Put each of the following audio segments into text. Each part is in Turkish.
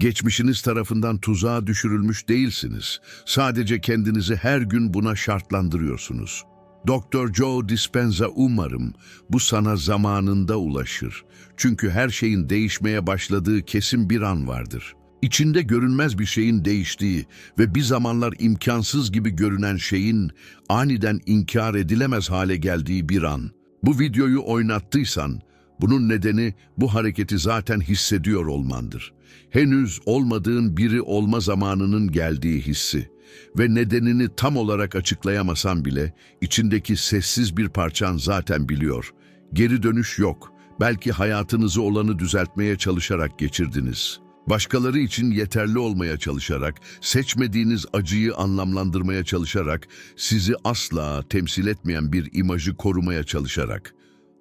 Geçmişiniz tarafından tuzağa düşürülmüş değilsiniz. Sadece kendinizi her gün buna şartlandırıyorsunuz. Doktor Joe Dispenza umarım bu sana zamanında ulaşır. Çünkü her şeyin değişmeye başladığı kesin bir an vardır. İçinde görünmez bir şeyin değiştiği ve bir zamanlar imkansız gibi görünen şeyin aniden inkar edilemez hale geldiği bir an. Bu videoyu oynattıysan, bunun nedeni bu hareketi zaten hissediyor olmandır. Henüz olmadığın biri olma zamanının geldiği hissi ve nedenini tam olarak açıklayamasan bile içindeki sessiz bir parçan zaten biliyor. Geri dönüş yok. Belki hayatınızı olanı düzeltmeye çalışarak geçirdiniz. Başkaları için yeterli olmaya çalışarak, seçmediğiniz acıyı anlamlandırmaya çalışarak, sizi asla temsil etmeyen bir imajı korumaya çalışarak.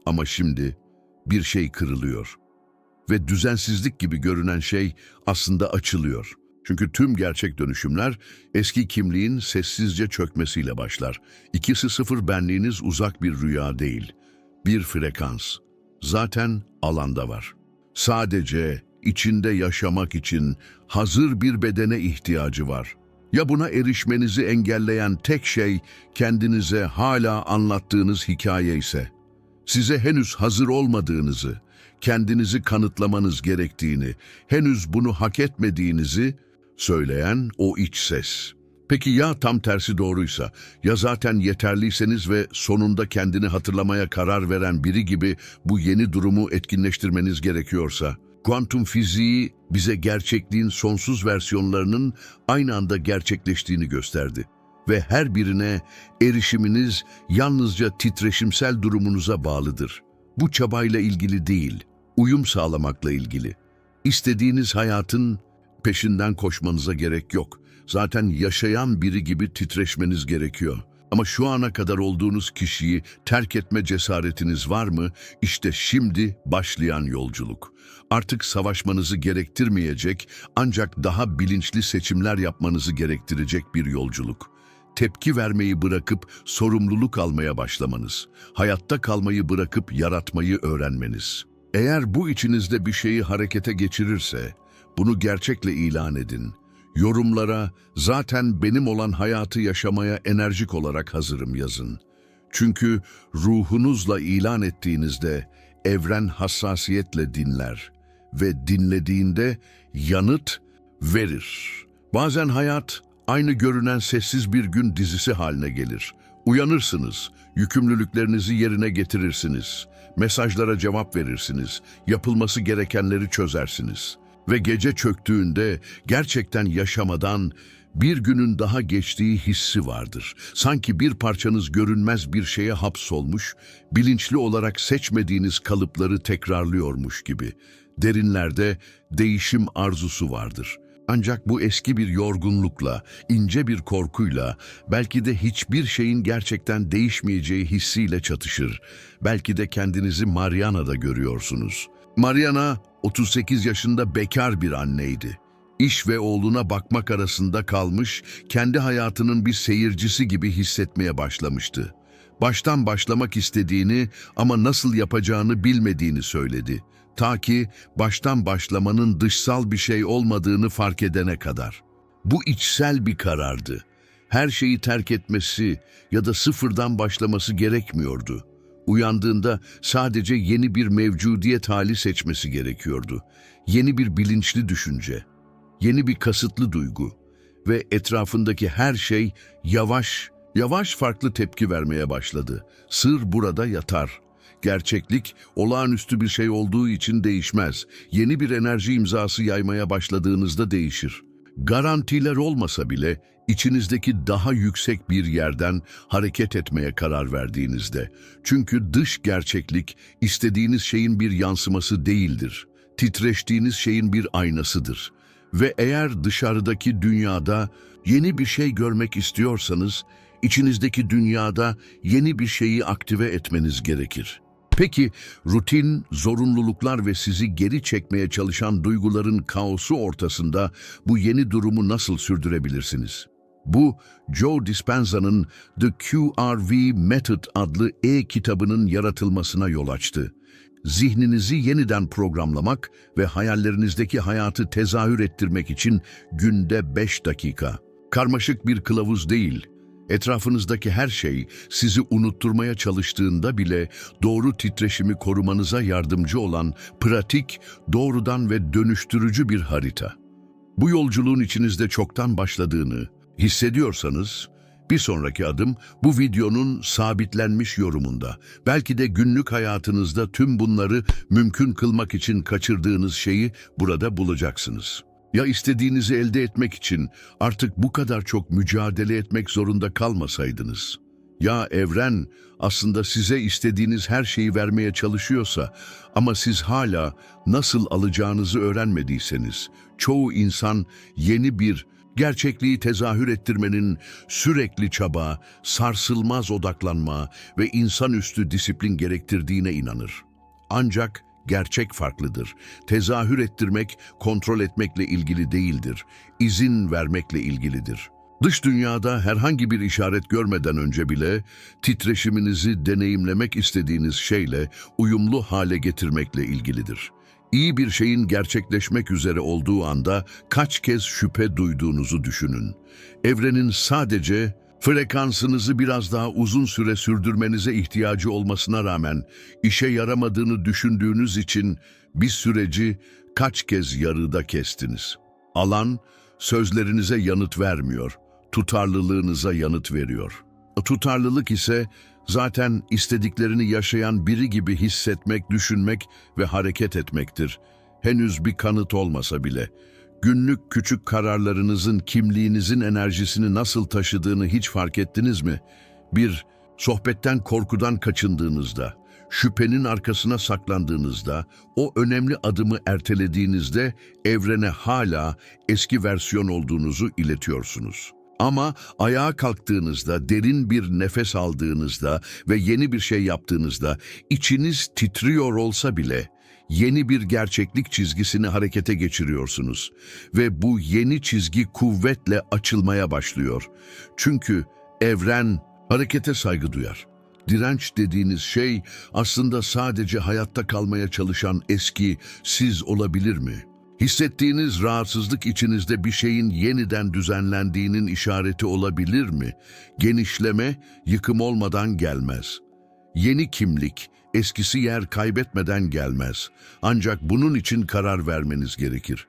Ama şimdi bir şey kırılıyor. Ve düzensizlik gibi görünen şey aslında açılıyor. Çünkü tüm gerçek dönüşümler eski kimliğin sessizce çökmesiyle başlar. İkisi sıfır benliğiniz uzak bir rüya değil, bir frekans. Zaten alanda var. Sadece içinde yaşamak için hazır bir bedene ihtiyacı var. Ya buna erişmenizi engelleyen tek şey kendinize hala anlattığınız hikaye ise? Size henüz hazır olmadığınızı, kendinizi kanıtlamanız gerektiğini, henüz bunu hak etmediğinizi söyleyen o iç ses. Peki ya tam tersi doğruysa, ya zaten yeterliyseniz ve sonunda kendini hatırlamaya karar veren biri gibi bu yeni durumu etkinleştirmeniz gerekiyorsa? Kuantum fiziği bize gerçekliğin sonsuz versiyonlarının aynı anda gerçekleştiğini gösterdi. Ve her birine erişiminiz yalnızca titreşimsel durumunuza bağlıdır. Bu çabayla ilgili değil, uyum sağlamakla ilgili. İstediğiniz hayatın peşinden koşmanıza gerek yok. Zaten yaşayan biri gibi titreşmeniz gerekiyor. Ama şu ana kadar olduğunuz kişiyi terk etme cesaretiniz var mı? İşte şimdi başlayan yolculuk. Artık savaşmanızı gerektirmeyecek ancak daha bilinçli seçimler yapmanızı gerektirecek bir yolculuk. Tepki vermeyi bırakıp sorumluluk almaya başlamanız. Hayatta kalmayı bırakıp yaratmayı öğrenmeniz. Eğer bu içinizde bir şeyi harekete geçirirse, bunu gerçekle ilan edin. Yorumlara zaten benim olan hayatı yaşamaya enerjik olarak hazırım yazın. Çünkü ruhunuzla ilan ettiğinizde evren hassasiyetle dinler ve dinlediğinde yanıt verir. Bazen hayat aynı görünen sessiz bir gün dizisi haline gelir. Uyanırsınız, yükümlülüklerinizi yerine getirirsiniz, mesajlara cevap verirsiniz, yapılması gerekenleri çözersiniz. Ve gece çöktüğünde gerçekten yaşamadan bir günün daha geçtiği hissi vardır. Sanki bir parçanız görünmez bir şeye hapsolmuş, bilinçli olarak seçmediğiniz kalıpları tekrarlıyormuş gibi. Derinlerde değişim arzusu vardır. Ancak bu eski bir yorgunlukla, ince bir korkuyla, belki de hiçbir şeyin gerçekten değişmeyeceği hissiyle çatışır. Belki de kendinizi Mariana'da görüyorsunuz. Mariana 38 yaşında bekar bir anneydi. İş ve oğluna bakmak arasında kalmış, kendi hayatının bir seyircisi gibi hissetmeye başlamıştı. Baştan başlamak istediğini ama nasıl yapacağını bilmediğini söyledi. Ta ki baştan başlamanın dışsal bir şey olmadığını fark edene kadar. Bu içsel bir karardı. Her şeyi terk etmesi ya da sıfırdan başlaması gerekmiyordu. Uyandığında sadece yeni bir mevcudiyet hali seçmesi gerekiyordu. Yeni bir bilinçli düşünce, yeni bir kasıtlı duygu ve etrafındaki her şey yavaş, yavaş farklı tepki vermeye başladı. Sır burada yatar. Gerçeklik olağanüstü bir şey olduğu için değişmez. Yeni bir enerji imzası yaymaya başladığınızda değişir. Garantiler olmasa bile içinizdeki daha yüksek bir yerden hareket etmeye karar verdiğinizde. Çünkü dış gerçeklik istediğiniz şeyin bir yansıması değildir. Titreştiğiniz şeyin bir aynasıdır. Ve eğer dışarıdaki dünyada yeni bir şey görmek istiyorsanız, içinizdeki dünyada yeni bir şeyi aktive etmeniz gerekir. Peki rutin, zorunluluklar ve sizi geri çekmeye çalışan duyguların kaosu ortasında bu yeni durumu nasıl sürdürebilirsiniz? Bu, Joe Dispenza'nın The QRV Method adlı e-kitabının yaratılmasına yol açtı. zihninizi yeniden programlamak ve hayallerinizdeki hayatı tezahür ettirmek için günde 5 dakika. Karmaşık bir kılavuz değil, etrafınızdaki her şey sizi unutturmaya çalıştığında bile doğru titreşimi korumanıza yardımcı olan pratik, doğrudan ve dönüştürücü bir harita. Bu yolculuğun içinizde çoktan başladığını hissediyorsanız, bir sonraki adım bu videonun sabitlenmiş yorumunda. Belki de günlük hayatınızda tüm bunları mümkün kılmak için kaçırdığınız şeyi burada bulacaksınız. Ya istediğinizi elde etmek için artık bu kadar çok mücadele etmek zorunda kalmasaydınız? Ya evren aslında size istediğiniz her şeyi vermeye çalışıyorsa ama siz hala nasıl alacağınızı öğrenmediyseniz, çoğu insan yeni bir gerçekliği tezahür ettirmenin sürekli çaba, sarsılmaz odaklanma ve insanüstü disiplin gerektirdiğine inanır. Ancak gerçek farklıdır. Tezahür ettirmek, kontrol etmekle ilgili değildir. İzin vermekle ilgilidir. Dış dünyada herhangi bir işaret görmeden önce bile titreşiminizi deneyimlemek istediğiniz şeyle uyumlu hale getirmekle ilgilidir. İyi bir şeyin gerçekleşmek üzere olduğu anda kaç kez şüphe duyduğunuzu düşünün. Evrenin sadece frekansınızı biraz daha uzun süre sürdürmenize ihtiyacı olmasına rağmen işe yaramadığını düşündüğünüz için bir süreci kaç kez yarıda kestiniz. Alan sözlerinize yanıt vermiyor, tutarlılığınıza yanıt veriyor. Tutarlılık ise zaten istediklerini yaşayan biri gibi hissetmek, düşünmek ve hareket etmektir. Henüz bir kanıt olmasa bile. Günlük küçük kararlarınızın kimliğinizin enerjisini nasıl taşıdığını hiç fark ettiniz mi? Bir, sohbetten korkudan kaçındığınızda, şüphenin arkasına saklandığınızda, o önemli adımı ertelediğinizde evrene hala eski versiyon olduğunuzu iletiyorsunuz. Ama ayağa kalktığınızda, derin bir nefes aldığınızda ve yeni bir şey yaptığınızda içiniz titriyor olsa bile yeni bir gerçeklik çizgisini harekete geçiriyorsunuz ve bu yeni çizgi kuvvetle açılmaya başlıyor. Çünkü evren harekete saygı duyar. Direnç dediğiniz şey aslında sadece hayatta kalmaya çalışan eski siz olabilir mi? Hissettiğiniz rahatsızlık içinizde bir şeyin yeniden düzenlendiğinin işareti olabilir mi? Genişleme yıkım olmadan gelmez. Yeni kimlik eskisi yer kaybetmeden gelmez. Ancak bunun için karar vermeniz gerekir.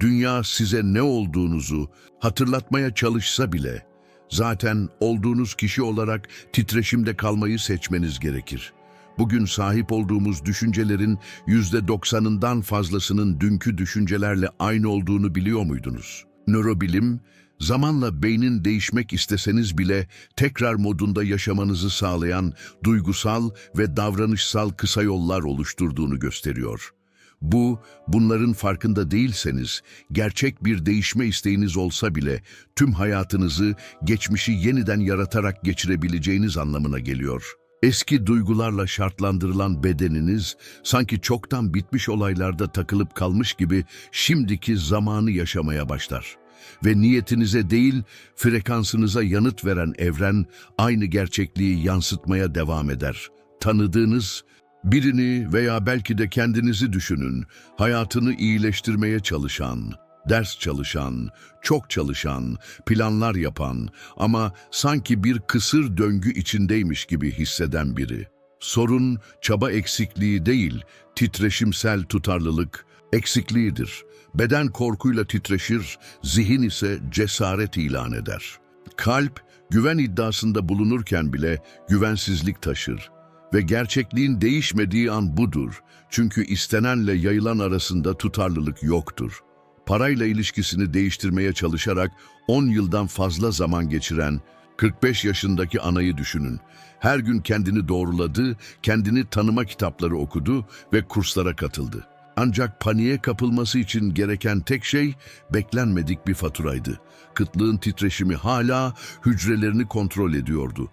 Dünya size ne olduğunuzu hatırlatmaya çalışsa bile zaten olduğunuz kişi olarak titreşimde kalmayı seçmeniz gerekir. Bugün sahip olduğumuz düşüncelerin yüzde doksanından fazlasının dünkü düşüncelerle aynı olduğunu biliyor muydunuz? Nörobilim, zamanla beynin değişmek isteseniz bile tekrar modunda yaşamanızı sağlayan duygusal ve davranışsal kısa yollar oluşturduğunu gösteriyor. Bu, bunların farkında değilseniz, gerçek bir değişme isteğiniz olsa bile tüm hayatınızı, geçmişi yeniden yaratarak geçirebileceğiniz anlamına geliyor.'' Eski duygularla şartlandırılan bedeniniz sanki çoktan bitmiş olaylarda takılıp kalmış gibi şimdiki zamanı yaşamaya başlar. Ve niyetinize değil frekansınıza yanıt veren evren aynı gerçekliği yansıtmaya devam eder. Tanıdığınız birini veya belki de kendinizi düşünün, hayatını iyileştirmeye çalışan, ders çalışan, çok çalışan, planlar yapan ama sanki bir kısır döngü içindeymiş gibi hisseden biri. Sorun çaba eksikliği değil, titreşimsel tutarlılık eksikliğidir. Beden korkuyla titreşir, zihin ise cesaret ilan eder. Kalp, güven iddiasında bulunurken bile güvensizlik taşır. Ve gerçekliğin değişmediği an budur. Çünkü istenenle yayılan arasında tutarlılık yoktur parayla ilişkisini değiştirmeye çalışarak 10 yıldan fazla zaman geçiren 45 yaşındaki anayı düşünün. Her gün kendini doğruladı, kendini tanıma kitapları okudu ve kurslara katıldı. Ancak paniğe kapılması için gereken tek şey beklenmedik bir faturaydı. Kıtlığın titreşimi hala hücrelerini kontrol ediyordu.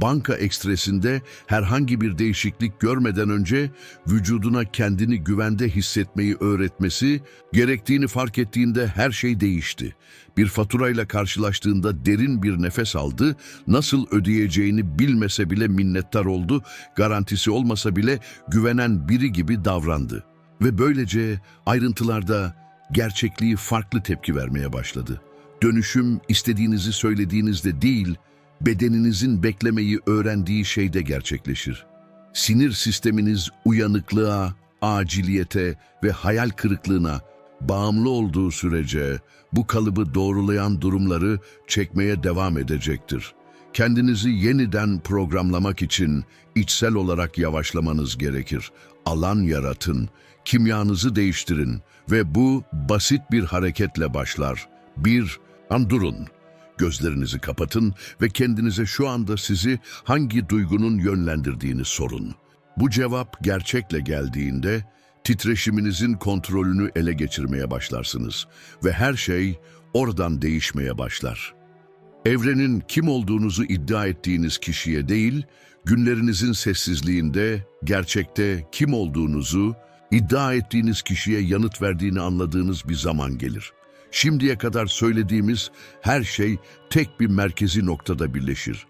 Banka ekstresinde herhangi bir değişiklik görmeden önce vücuduna kendini güvende hissetmeyi öğretmesi, gerektiğini fark ettiğinde her şey değişti. Bir faturayla karşılaştığında derin bir nefes aldı, nasıl ödeyeceğini bilmese bile minnettar oldu, garantisi olmasa bile güvenen biri gibi davrandı. Ve böylece ayrıntılarda gerçekliği farklı tepki vermeye başladı. Dönüşüm istediğinizi söylediğinizde değil, bedeninizin beklemeyi öğrendiği şeyde gerçekleşir. Sinir sisteminiz uyanıklığa, aciliyete ve hayal kırıklığına bağımlı olduğu sürece bu kalıbı doğrulayan durumları çekmeye devam edecektir. Kendinizi yeniden programlamak için içsel olarak yavaşlamanız gerekir. Alan yaratın, kimyanızı değiştirin ve bu basit bir hareketle başlar. Bir, an durun. Gözlerinizi kapatın ve kendinize şu anda sizi hangi duygunun yönlendirdiğini sorun. Bu cevap gerçekle geldiğinde titreşiminizin kontrolünü ele geçirmeye başlarsınız ve her şey oradan değişmeye başlar. Evrenin kim olduğunuzu iddia ettiğiniz kişiye değil, günlerinizin sessizliğinde gerçekte kim olduğunuzu iddia ettiğiniz kişiye yanıt verdiğini anladığınız bir zaman gelir. Şimdiye kadar söylediğimiz her şey tek bir merkezi noktada birleşir.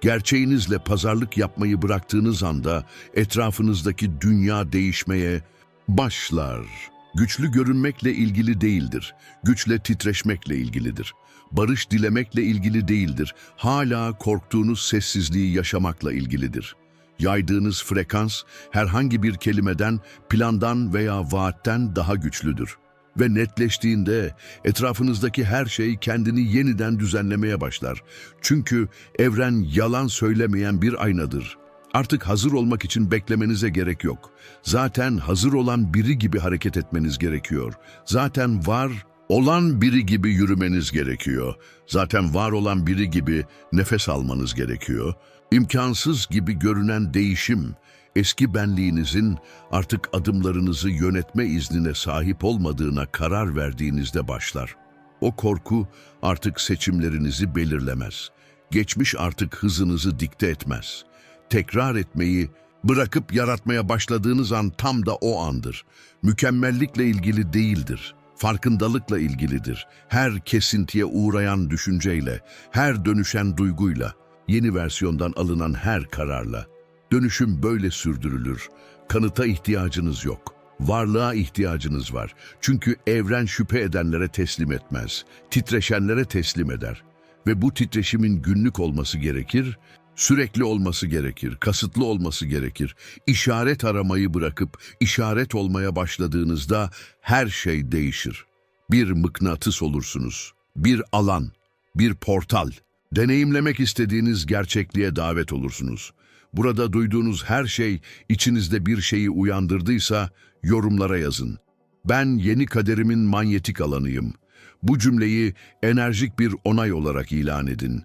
Gerçeğinizle pazarlık yapmayı bıraktığınız anda etrafınızdaki dünya değişmeye başlar. Güçlü görünmekle ilgili değildir. Güçle titreşmekle ilgilidir. Barış dilemekle ilgili değildir. Hala korktuğunuz sessizliği yaşamakla ilgilidir. Yaydığınız frekans herhangi bir kelimeden, plandan veya vaatten daha güçlüdür. Ve netleştiğinde etrafınızdaki her şey kendini yeniden düzenlemeye başlar. Çünkü evren yalan söylemeyen bir aynadır. Artık hazır olmak için beklemenize gerek yok. Zaten hazır olan biri gibi hareket etmeniz gerekiyor. Zaten var olan biri gibi yürümeniz gerekiyor. Zaten var olan biri gibi nefes almanız gerekiyor. İmkansız gibi görünen değişim, eski benliğinizin artık adımlarınızı yönetme iznine sahip olmadığına karar verdiğinizde başlar. O korku artık seçimlerinizi belirlemez. Geçmiş artık hızınızı dikte etmez. Tekrar etmeyi bırakıp yaratmaya başladığınız an tam da o andır. Mükemmellikle ilgili değildir. Farkındalıkla ilgilidir. Her kesintiye uğrayan düşünceyle, her dönüşen duyguyla, yeni versiyondan alınan her kararla. Dönüşüm böyle sürdürülür. Kanıta ihtiyacınız yok. Varlığa ihtiyacınız var. Çünkü evren şüphe edenlere teslim etmez. Titreşenlere teslim eder. Ve bu titreşimin günlük olması gerekir, sürekli olması gerekir, kasıtlı olması gerekir. İşaret aramayı bırakıp işaret olmaya başladığınızda her şey değişir. Bir mıknatıs olursunuz. Bir alan, bir portal. Deneyimlemek istediğiniz gerçekliğe davet olursunuz. Burada duyduğunuz her şey içinizde bir şeyi uyandırdıysa yorumlara yazın. Ben yeni kaderimin manyetik alanıyım. Bu cümleyi enerjik bir onay olarak ilan edin.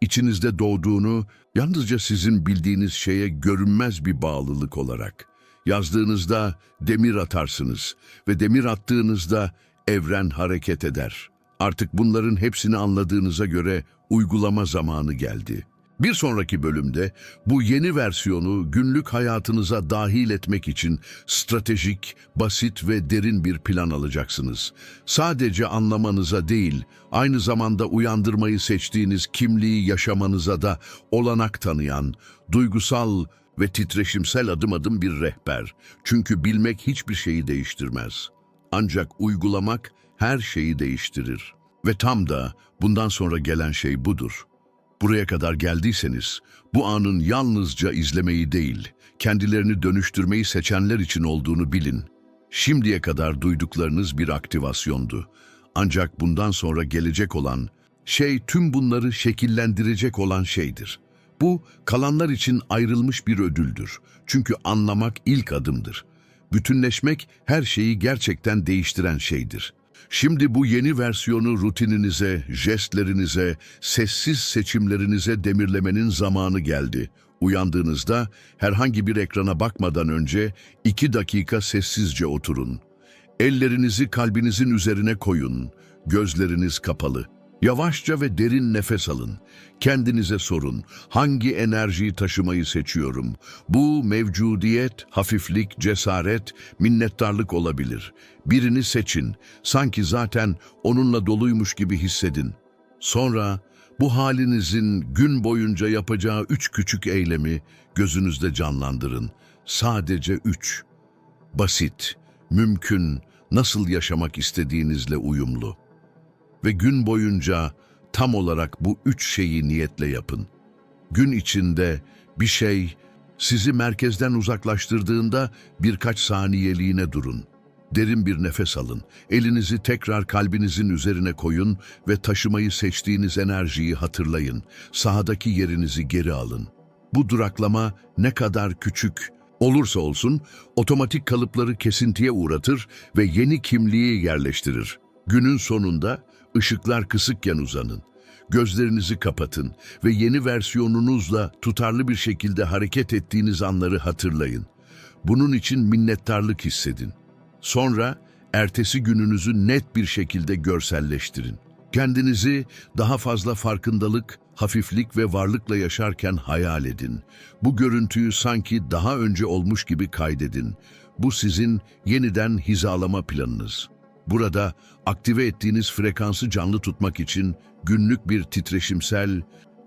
İçinizde doğduğunu yalnızca sizin bildiğiniz şeye görünmez bir bağlılık olarak. Yazdığınızda demir atarsınız ve demir attığınızda evren hareket eder. Artık bunların hepsini anladığınıza göre uygulama zamanı geldi. Bir sonraki bölümde bu yeni versiyonu günlük hayatınıza dahil etmek için stratejik, basit ve derin bir plan alacaksınız. Sadece anlamanıza değil, aynı zamanda uyandırmayı seçtiğiniz kimliği yaşamanıza da olanak tanıyan, duygusal ve titreşimsel adım adım bir rehber. Çünkü bilmek hiçbir şeyi değiştirmez. Ancak uygulamak her şeyi değiştirir. Ve tam da bundan sonra gelen şey budur. Buraya kadar geldiyseniz, bu anın yalnızca izlemeyi değil, kendilerini dönüştürmeyi seçenler için olduğunu bilin. Şimdiye kadar duyduklarınız bir aktivasyondu. Ancak bundan sonra gelecek olan şey tüm bunları şekillendirecek olan şeydir. Bu kalanlar için ayrılmış bir ödüldür. Çünkü anlamak ilk adımdır. Bütünleşmek her şeyi gerçekten değiştiren şeydir. Şimdi bu yeni versiyonu rutininize, jestlerinize, sessiz seçimlerinize demirlemenin zamanı geldi. Uyandığınızda herhangi bir ekrana bakmadan önce iki dakika sessizce oturun. Ellerinizi kalbinizin üzerine koyun, gözleriniz kapalı. Yavaşça ve derin nefes alın. Kendinize sorun. Hangi enerjiyi taşımayı seçiyorum? Bu mevcudiyet, hafiflik, cesaret, minnettarlık olabilir. Birini seçin. Sanki zaten onunla doluymuş gibi hissedin. Sonra bu halinizin gün boyunca yapacağı üç küçük eylemi gözünüzde canlandırın. Sadece üç. Basit, mümkün, nasıl yaşamak istediğinizle uyumlu. Ve gün boyunca tam olarak bu üç şeyi niyetle yapın. Gün içinde bir şey sizi merkezden uzaklaştırdığında birkaç saniyeliğine durun. Derin bir nefes alın. Elinizi tekrar kalbinizin üzerine koyun ve taşımayı seçtiğiniz enerjiyi hatırlayın. Sahadaki yerinizi geri alın. Bu duraklama ne kadar küçük olursa olsun otomatik kalıpları kesintiye uğratır ve yeni kimliği yerleştirir. Günün sonunda ışıklar kısıkken uzanın. Gözlerinizi kapatın ve yeni versiyonunuzla tutarlı bir şekilde hareket ettiğiniz anları hatırlayın. Bunun için minnettarlık hissedin. Sonra ertesi gününüzü net bir şekilde görselleştirin. Kendinizi daha fazla farkındalık, hafiflik ve varlıkla yaşarken hayal edin. Bu görüntüyü sanki daha önce olmuş gibi kaydedin. Bu sizin yeniden hizalama planınız. Burada aktive ettiğiniz frekansı canlı tutmak için günlük bir titreşimsel,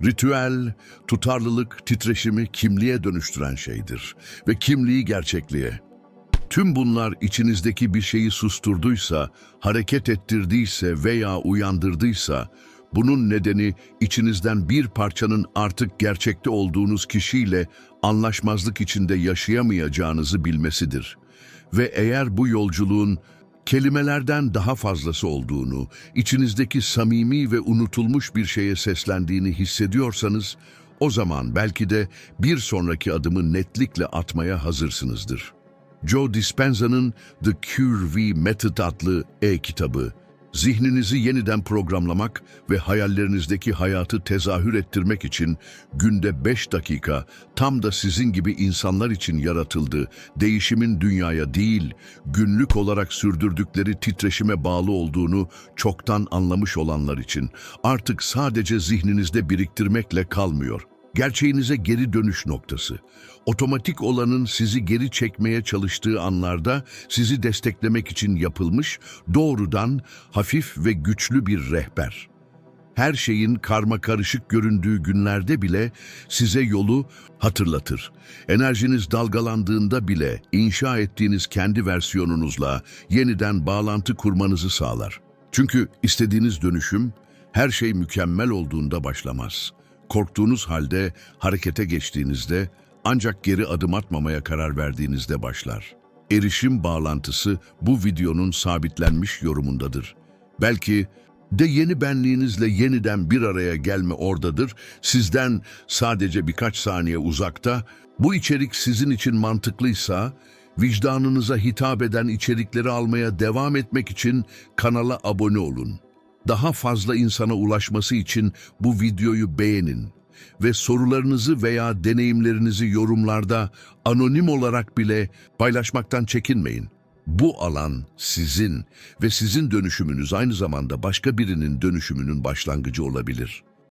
ritüel, tutarlılık titreşimi kimliğe dönüştüren şeydir ve kimliği gerçekliğe. Tüm bunlar içinizdeki bir şeyi susturduysa, hareket ettirdiyse veya uyandırdıysa, bunun nedeni içinizden bir parçanın artık gerçekte olduğunuz kişiyle anlaşmazlık içinde yaşayamayacağınızı bilmesidir. Ve eğer bu yolculuğun kelimelerden daha fazlası olduğunu, içinizdeki samimi ve unutulmuş bir şeye seslendiğini hissediyorsanız, o zaman belki de bir sonraki adımı netlikle atmaya hazırsınızdır. Joe Dispenza'nın The Cure V Method adlı e-kitabı, zihninizi yeniden programlamak ve hayallerinizdeki hayatı tezahür ettirmek için günde 5 dakika tam da sizin gibi insanlar için yaratıldı. Değişimin dünyaya değil, günlük olarak sürdürdükleri titreşime bağlı olduğunu çoktan anlamış olanlar için artık sadece zihninizde biriktirmekle kalmıyor. Gerçeğinize geri dönüş noktası. Otomatik olanın sizi geri çekmeye çalıştığı anlarda sizi desteklemek için yapılmış doğrudan hafif ve güçlü bir rehber. Her şeyin karma karışık göründüğü günlerde bile size yolu hatırlatır. Enerjiniz dalgalandığında bile inşa ettiğiniz kendi versiyonunuzla yeniden bağlantı kurmanızı sağlar. Çünkü istediğiniz dönüşüm her şey mükemmel olduğunda başlamaz. Korktuğunuz halde harekete geçtiğinizde ancak geri adım atmamaya karar verdiğinizde başlar. Erişim bağlantısı bu videonun sabitlenmiş yorumundadır. Belki de yeni benliğinizle yeniden bir araya gelme oradadır. Sizden sadece birkaç saniye uzakta. Bu içerik sizin için mantıklıysa, vicdanınıza hitap eden içerikleri almaya devam etmek için kanala abone olun. Daha fazla insana ulaşması için bu videoyu beğenin ve sorularınızı veya deneyimlerinizi yorumlarda anonim olarak bile paylaşmaktan çekinmeyin. Bu alan sizin ve sizin dönüşümünüz aynı zamanda başka birinin dönüşümünün başlangıcı olabilir.